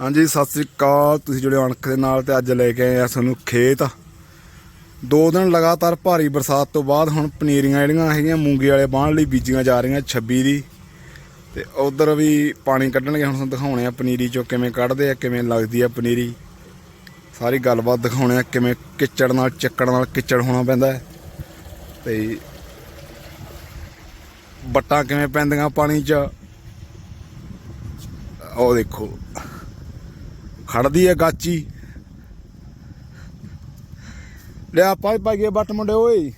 ਹਾਂਜੀ, ਸਤਿ ਸ੍ਰੀ ਅਕਾਲ। ਤੁਸੀਂ ਜੁੜੇ ਅਣਖ ਦੇ ਨਾਲ ਤੇ ਅੱਜ ਲੈ ਕੇ ਆਏ ਆ ਤੁਹਾਨੂੰ ਖੇਤ। ਦੋ ਦਿਨ ਲਗਾਤਾਰ ਭਾਰੀ ਬਰਸਾਤ ਤੋਂ ਬਾਅਦ ਹੁਣ ਪਨੀਰੀਆਂ ਜਿਹੜੀਆਂ ਹੈਗੀਆਂ, ਮੂੰਗੀ ਵਾਲੇ ਬਾਣ ਲਈ ਬੀਜੀਆਂ ਜਾ ਰਹੀਆਂ 26 ਦੀ। ਤੇ ਉਧਰ ਵੀ ਪਾਣੀ ਕੱਢਣਗੇ, ਹੁਣ ਤੁਹਾਨੂੰ ਦਿਖਾਉਣੇ ਆ ਪਨੀਰੀ ਚੋਂ ਕਿਵੇਂ ਕੱਢਦੇ ਆ, ਕਿਵੇਂ ਲੱਗਦੀ ਆ ਪਨੀਰੀ। ਸਾਰੀ ਗੱਲਬਾਤ ਦਿਖਾਉਣੇ ਆ, ਕਿਵੇਂ ਕਿੱਚੜ ਨਾਲ, ਚੱਕੜ ਨਾਲ ਕਿੱਚੜ ਹੋਣਾ ਪੈਂਦਾ ਹੈ। ਤੇ ਬੱਟਾਂ ਕਿਵੇਂ ਪੈਂਦੀਆਂ ਪਾਣੀ 'ਚ? ਉਹ ਦੇਖੋ। ਖੜਦੀ ਹੈ ਗਾਚੀ। ਲਿਆ ਆਪਾਂ ਪਾਈ ਗਏ ਬੱਟ ਮੁੰਡੇ, ਓਏ।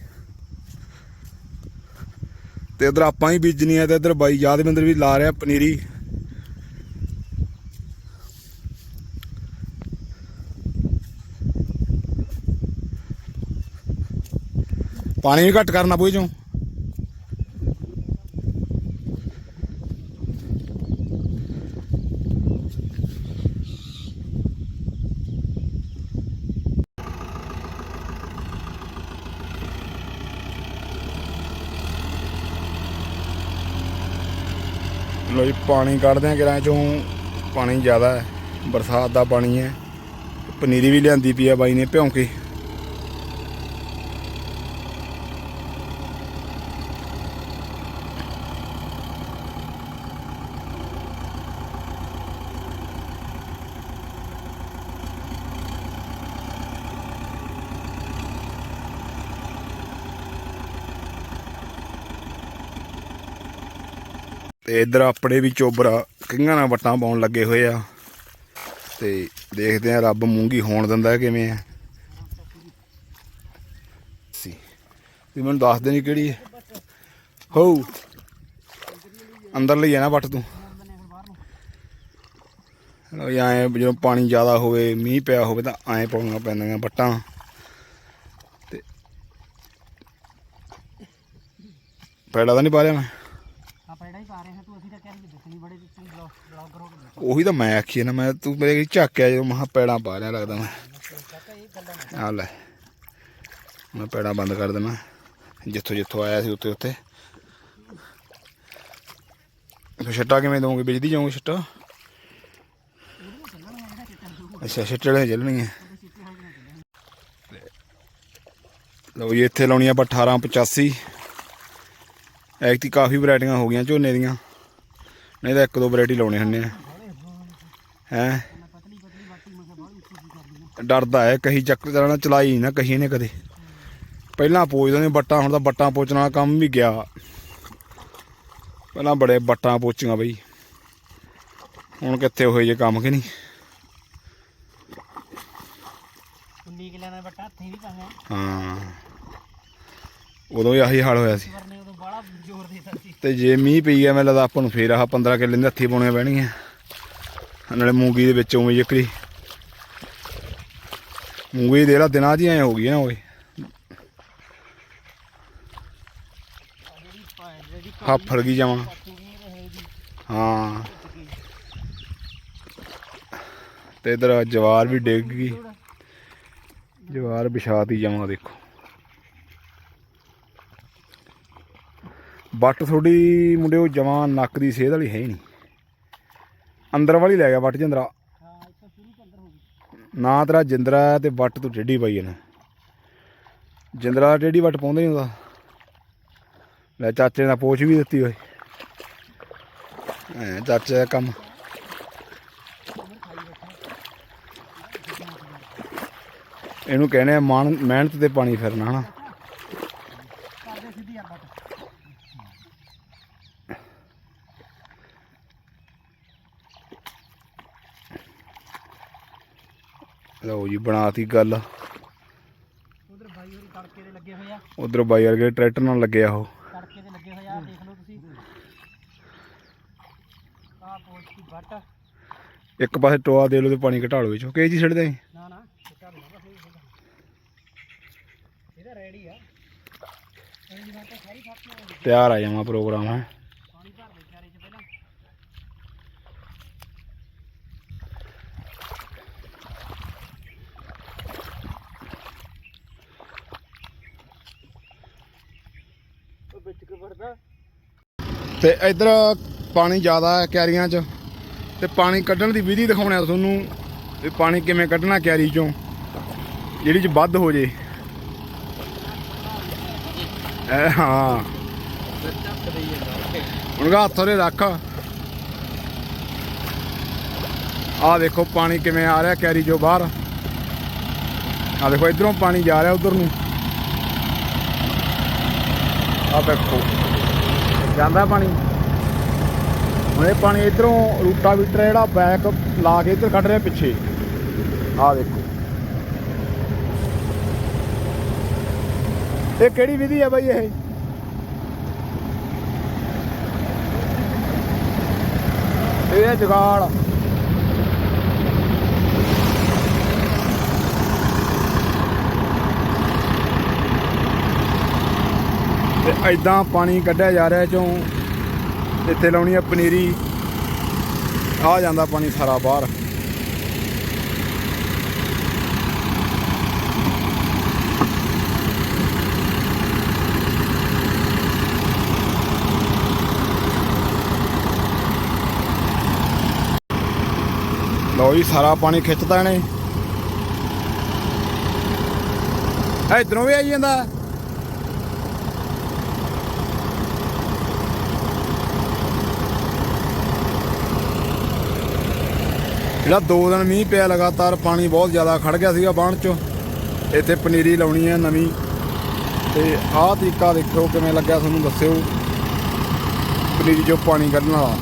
ਤੇ ਇਧਰ ਆਪਾਂ ਹੀ ਬੀਜਣੀ ਆ ਤੇ ਇਧਰ ਬਾਈ ਯਾਦਵਿੰਦਰ ਵੀ ਲਾ ਰਿਹਾ ਪਨੀਰੀ। ਪਾਣੀ ਵੀ ਘੱਟ ਕਰਨਾ ਬੂਈ ਚੋਂ। ਲੋ ਜੀ, ਪਾਣੀ ਕੱਢਦੇ ਆ ਕਿਰਾਂ ਚੋਂ। ਪਾਣੀ ਜ਼ਿਆਦਾ ਹੈ, ਬਰਸਾਤ ਦਾ ਪਾਣੀ ਹੈ। ਪਨੀਰੀ ਵੀ ਲਿਆਂਦੀ ਪਈ ਆ ਬਾਈ ਨੇ ਭਿਉਂ ਕੇ ਤੇ ਇਧਰ ਆਪਣੇ ਵੀ ਚੋਬਰਾ ਕਿੰਗਾਂ ਨਾਲ ਵਟਾਂ ਪਾਉਣ ਲੱਗੇ ਹੋਏ ਆ। ਤੇ ਦੇਖਦੇ ਆ ਰੱਬ ਮੂੰਗੀ ਹੋਣ ਦਿੰਦਾ ਕਿਵੇਂ ਆ। ਸੀ। ਤੇ ਮੈਨੂੰ ਦੱਸ ਦੇਣੀ ਕਿਹੜੀ ਹੈ ਹੋ ਅੰਦਰ ਲਈ ਆ ਨਾ ਵੱਟ ਤੂੰ। ਲੋ ਐ ਜਦੋਂ ਪਾਣੀ ਜ਼ਿਆਦਾ ਹੋਵੇ, ਮੀਂਹ ਪਿਆ ਹੋਵੇ ਤਾਂ ਐਂ ਪਾਉਣੀਆਂ ਪੈਂਦੀਆਂ ਵੱਟਾਂ। ਤੇ ਪੈੜਾ ਤਾਂ ਨਹੀਂ ਪਾ ਲਿਆ ਮੈਂ। ਆ ਹੀ ਪਾ ਰਹੇ ਹਾਂ, ਤੂੰ ਅਸੀਂ ਤਾਂ ਕਹਿੰਦੇ ਦਿਖਣੀ ਬੜੇ ਤੂੰ ਬਲੌਗ ਕਰੋਗੇ ਉਹੀ ਤਾਂ ਮੈਂ ਆਖੀ ਨਾ, ਮੈਂ ਤੂੰ ਮੇਰੇ ਝਾਕਿਆ ਜਦੋਂ ਮਹਾ ਪੈੜਾਂ ਪਾ ਰਿਹਾ ਲੱਗਦਾ ਮੈਂ। ਚਾਚਾ ਇਹ ਗੱਲਾਂ ਆ ਲੈ, ਮੈਂ ਪੈੜਾਂ ਬੰਦ ਕਰ ਦੇਣਾ। ਜਿੱਥੋਂ ਜਿੱਥੋਂ ਆਇਆ ਸੀ ਉੱਥੇ ਉੱਥੇ। ਫਿਰ ਛੱਟਾ ਕਿਵੇਂ ਦਵਾਂਗੇ ਬਿਜਦੀ ਜਾਉਂਗੇ ਛੱਟਾ? ਅੱਛਾ ਛੱਟੜੇ ਚੱਲਣਗੀਆਂ। ਲਓ ਜੀ, ਇੱਥੇ ਲਾਉਣੀ ਆਪਾਂ 1885 ਐਕਟੀ ਕਾਫੀ ਵੈਰਾਈਟੀਆਂ ਹੋ ਗਈਆਂ ਝੋਨੇ ਦੀਆਂ। ਨਹੀਂ ਤਾਂ ਇੱਕ ਦੋ ਵੈਰਾਈਟੀ ਲਾਉਣੇ ਹੁੰਨੇ ਆ। ਹੈ? ਡਰਦਾ ਹੈ ਕਹੀ ਚੱਕਰ ਚੱਲਣਾ ਚਲਾਈ ਨਾ ਕਹੀ ਨੇ ਕਦੇ। ਪਹਿਲਾਂ ਪੋਚਦੇ ਨੇ ਬੱਟਾਂ ਹੁਣ ਤਾਂ ਬੱਟਾਂ ਪੋਚਣ ਵਾਲਾ ਕੰਮ ਵੀ ਗਿਆ। ਪਹਿਲਾਂ ਬੜੇ ਬੱਟਾਂ ਪੋਚੀਆਂ ਬਈ। ਹੁਣ ਕਿੱਥੇ ਹੋਏ ਜੇ ਕੰਮ ਕਿ ਨਹੀਂ? 19 ਕਿਲਿਆਂ ਦਾ ਬੱਟਾ ਹੱਥੀਂ ਵੀ ਪਾਇਆ ਹਾਂ। ਉਦੋਂ ਵੀ ਆਹੀ ਹਾਲ ਹੋਇਆ ਸੀ। ਵਰਨੇ ਉਦੋਂ ਸੀ। ਤੇ ਜੇ ਮੀਂਹ ਪਈ ਗਿਆ ਮੈਨੂੰ ਲੱਗਦਾ ਆਪਾਂ ਨੂੰ ਫੇਰ ਆਹ 15 ਕਿੱਲੇ ਦੇ ਹੱਥੀ ਪਾਉਣੀਆਂ ਪੈਣਗੀਆਂ ਨਾਲੇ ਮੂੰਗੀ ਦੇ ਵਿੱਚ ਉਵੇਂ ਜਿਕਰੀ। ਮੂੰਗੀ ਦੇ ਲਾ, ਦਿਨਾਂ ਦੀ ਐ ਹੋ ਗਈ ਨਾ ਓਏ। ਜਿਹੜੀ ਪਾ- ਗਈ ਜਾਵਾਂ? ਹਾਂ। ਤੇ ਇਧਰ ਜਵਾਰ ਵੀ ਡਿੱਗ ਗਈ। ਜਵਾਰ ਵਿਛਾਤੀ ਜਾਵਾਂ, ਦੇਖੋ। ਬੱਟ ਥੋੜੀ ਮੁੰਡਿਓ ਜਵਾਂ ਨੱਕ ਦੀ ਸੇਧ ਵਾਲੀ ਹੈ ਹੀ ਨਹੀਂ। ਅੰਦਰ ਵਾਲੀ ਲੈ ਗਿਆ ਬੱਟ ਜਿੰਦਰਾ। ਨਾ ਤੇਰਾ ਜਿੰਦਰਾ ਹੈ ਤੇ ਬੱਟ ਤੂੰ ਟੇਢੀ ਪਾਈ ਇਹਨੇ। ਜਿੰਦਰਾ ਟੇਢੀ ਬੱਟ ਪਾਉਂਦਾ ਨਹੀਂ ਹੁੰਦਾ ਲੈ ਚਾਚੇ ਨੇ ਪੋਚ ਵੀ ਦਿੱਤੀ ਓਏ। ਐ ਚਾਚੇ ਦਾ ਕੰਮ। ਇਹਨੂੰ ਕਹਿੰਦੇ ਆ ਮਾਣ ਮਿਹਨਤ ਤੇ ਪਾਣੀ ਫਿਰਨਾ ਹਨਾ ਕਰਦੇ ਸਿੱਧੀ ਆ ਬੱਟ ਲਓ ਜੀ ਬਣਾਤੀ ਗੱਲ। ਉਧਰ ਬਾਈ ਹੋਰੀ ਤੜਕੇ ਦੇ ਲੱਗੇ ਹੋਏ ਆ। ਉਧਰ ਬਾਈ ਵਰਗੇ ਟਰੈਕਟਰ ਨਾਲ ਲੱਗਿਆ ਉਹ। ਤੜਕੇ ਦੇ ਲੱਗੇ ਹੋਏ ਆ ਦੇਖ ਲਓ ਤੁਸੀਂ। ਆਹ ਪੋਚ ਦੀ ਬੱਟ ਇੱਕ ਪਾਸੇ ਟੋਆ ਦੇ ਲਓ ਤੇ ਪਾਣੀ ਘਟਾ ਲਓ ਵਿੱਚੋਂ। ਕਈ ਜੀ ਛੱਡਦੇ ਆਂ ਨਾ ਨਾ ਇਹਦਾ ਰੈਡੀ ਆ। ਤਿਆਰ ਆ ਜਾਵਾਂ ਪ੍ਰੋਗਰਾਮ ਹੈ। ਪਾਣੀ ਭਰ ਦੇ ਚਾਰੇ ਚ ਪਹਿਲਾਂ। ਤੇ ਇਧਰ ਪਾਣੀ ਜ਼ਿਆਦਾ ਹੈ ਕਿਆਰੀਆਂ 'ਚ ਤੇ ਪਾਣੀ ਕੱਢਣ ਦੀ ਵਿਧੀ ਦਿਖਾਉਣੇ ਆ ਤੁਹਾਨੂੰ ਵੀ ਪਾਣੀ ਕਿਵੇਂ ਕੱਢਣਾ ਕਿਆਰੀ ਚੋਂ, ਜਿਹੜੀ ਚ ਵੱਧ ਹੋ ਜੇ। ਐ, ਹਾਂ। ਹੁਣ ਹੱਥ ਉਹਦੇ ਰੱਖ। ਆ ਦੇਖੋ ਪਾਣੀ ਕਿਵੇਂ ਆ ਰਿਹਾ ਕੈਰੀ ਚੋਂ ਬਾਹਰ। ਆ ਦੇਖੋ ਇਧਰੋਂ ਪਾਣੀ ਜਾ ਰਿਹਾ ਉਧਰ ਨੂੰ। ਆ ਦੇਖੋ। ਜਾਂਦਾ ਪਾਣੀ। ਹੁਣ ਇਹ ਪਾਣੀ ਇਧਰੋਂ ਰੂਟਾ ਵੀਟਰ ਜਿਹੜਾ ਬੈਕ ਲਾ ਕੇ ਇਧਰ ਕੱਢ ਰਿਹਾ ਪਿੱਛੇ। ਆ ਦੇਖੋ। ਇਹ ਕਿਹੜੀ ਵਿਧੀ ਹੈ ਬਾਈ ਇਹ? ਇਹ ਹੈ ਤੇ ਐਦਾਂ ਪਾਣੀ ਕੱਢਿਆ ਜਾ ਰਿਹਾ ਚੋਂ। ਇੱਥੇ ਲਾਉਣੀ ਆ ਪਨੀਰੀ। ਆ ਜਾਂਦਾ ਪਾਣੀ ਸਾਰਾ ਬਾਹਰ। ਲਓ ਜੀ, ਸਾਰਾ ਪਾਣੀ ਖਿੱਚਦਾ ਇਹਨੇ। ਇਧਰੋਂ ਵੀ ਆਈ ਜਾਂਦਾ। ਜਿਹੜਾ ਦੋ ਦਿਨ ਮੀਂਹ ਪਿਆ ਲਗਾਤਾਰ, ਪਾਣੀ ਬਹੁਤ ਜ਼ਿਆਦਾ ਖੜ ਗਿਆ ਸੀਗਾ ਬਾਣ ਚੋਂ। ਇੱਥੇ ਪਨੀਰੀ ਲਾਉਣੀ ਹੈ ਨਵੀਂ। ਤੇ ਆਹ ਤਰੀਕਾ ਦੇਖੋ ਕਿਵੇਂ ਲੱਗਿਆ ਤੁਹਾਨੂੰ ਦੱਸਿਓ। ਪਨੀਰੀ ਚੋਂ ਪਾਣੀ ਕੱਢਣ। ਵਾਲਾ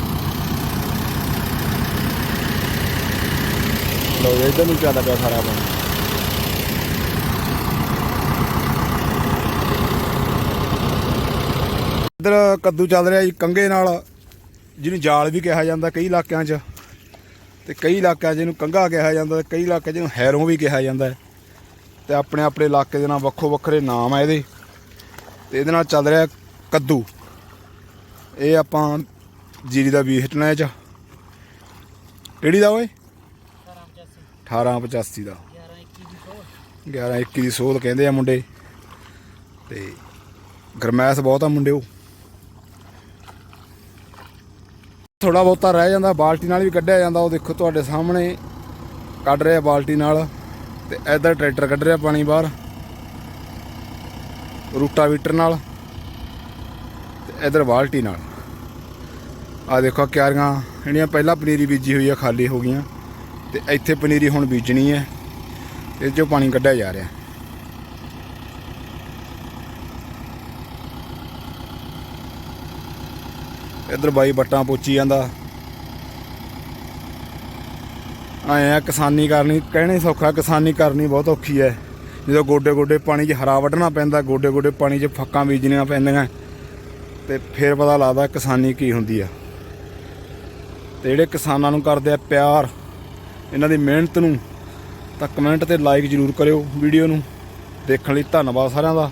ਲੋ ਇਧਰ ਨੂੰ ਚੱਲ ਪਿਆ ਸਾਰਾ ਪਾਣੀ। ਇੱਧਰ ਕੱਦੂ ਚੱਲ ਰਿਹਾ ਜੀ ਕੰਗੇ ਨਾਲ, ਜਿਹਨੂੰ ਜਾਲ ਵੀ ਕਿਹਾ ਜਾਂਦਾ ਕਈ ਇਲਾਕਿਆਂ 'ਚ। ਤੇ ਕਈ ਇਲਾਕਿਆਂ ਜਿਹਨੂੰ ਇਹਨੂੰ ਕੰਗਾ ਕਿਹਾ ਜਾਂਦਾ ਤੇ ਕਈ ਇਲਾਕਿਆਂ 'ਚ ਇਹਨੂੰ ਹੈਰੋਂ ਵੀ ਕਿਹਾ ਜਾਂਦਾ ਹੈ। ਤੇ ਆਪਣੇ ਆਪਣੇ ਇਲਾਕੇ ਦੇ ਨਾਲ ਵੱਖੋ ਵੱਖਰੇ ਨਾਮ ਆ ਇਹਦੇ। ਤੇ ਇਹਦੇ ਨਾਲ ਚੱਲ ਰਿਹਾ ਕੱਦੂ। ਇਹ ਆਪਾਂ ਜੀਰੀ ਦਾ ਬੀਜ ਹਟਣਾ ਇਹ 'ਚ। ਕਿਹੜੀ ਦਾ ਓਏ? 1885 ਦਾ। 11 21 ਦੀ ਸੋਧ। ਕਹਿੰਦੇ ਆ ਮੁੰਡੇ। ਤੇ ਗਰਮੈਸ ਬਹੁਤ ਆ ਮੁੰਡੇ ਉਹ ਥੋੜਾ ਬਹੁਤਾ ਰਹਿ ਜਾਂਦਾ, ਬਾਲਟੀ ਨਾਲ ਵੀ ਕੱਢਿਆ ਜਾਂਦਾ, ਉਹ ਦੇਖੋ ਤੁਹਾਡੇ ਸਾਹਮਣੇ ਕੱਢ ਰਿਹਾ ਬਾਲਟੀ ਨਾਲ ਤੇ ਇਧਰ ਟਰੈਕਟਰ ਕੱਢ ਰਿਹਾ ਪਾਣੀ ਬਾਹਰ, ਰੂਟਾਵੀਟਰ ਨਾਲ ਤੇ ਇਧਰ ਬਾਲਟੀ ਨਾਲ। ਆ ਦੇਖੋ ਕਿਆਰੀਆਂ, ਜਿਹੜੀਆਂ ਪਹਿਲਾਂ ਪਨੀਰੀ ਬੀਜੀ ਹੋਈ ਆ, ਖਾਲੀ ਹੋ ਗਈਆਂ ਤੇ ਇੱਥੇ ਪਨੀਰੀ ਹੁਣ ਬੀਜਣੀ ਹੈ ਇਹ 'ਚੋਂ ਪਾਣੀ ਕੱਢਿਆ ਜਾ ਰਿਹਾ। ਇੱਧਰ ਬਾਈ ਬੱਟਾਂ ਪੋਚੀ ਜਾਂਦਾ। ਆਏ ਆ, ਕਿਸਾਨੀ ਕਰਨੀ, ਕਹਿਣੀ ਸੌਖਾ, ਕਿਸਾਨੀ ਕਰਨੀ ਬਹੁਤ ਔਖੀ ਹੈ ਜਦੋਂ ਗੋਡੇ ਗੋਡੇ ਪਾਣੀ 'ਚ ਹਰਾ ਵੱਢਣਾ ਪੈਂਦਾ ਗੋਡੇ ਗੋਡੇ ਪਾਣੀ 'ਚ ਫੱਕਾਂ ਬੀਜਣੀਆਂ ਪੈਂਦੀਆਂ। ਤੇ ਫਿਰ ਪਤਾ ਲੱਗਦਾ ਕਿਸਾਨੀ ਕੀ ਹੁੰਦੀ ਆ। ਤੇ ਜਿਹੜੇ ਕਿਸਾਨਾਂ ਨੂੰ ਕਰਦੇ ਆ ਪਿਆਰ, ਇਹਨਾਂ ਦੀ ਮਿਹਨਤ ਨੂੰ, ਤਾਂ ਕਮੈਂਟ ਤੇ ਲਾਈਕ ਜ਼ਰੂਰ ਕਰਿਓ ਵੀਡੀਓ ਨੂੰ। ਦੇਖਣ ਲਈ ਧੰਨਵਾਦ ਸਾਰਿਆਂ ਦਾ।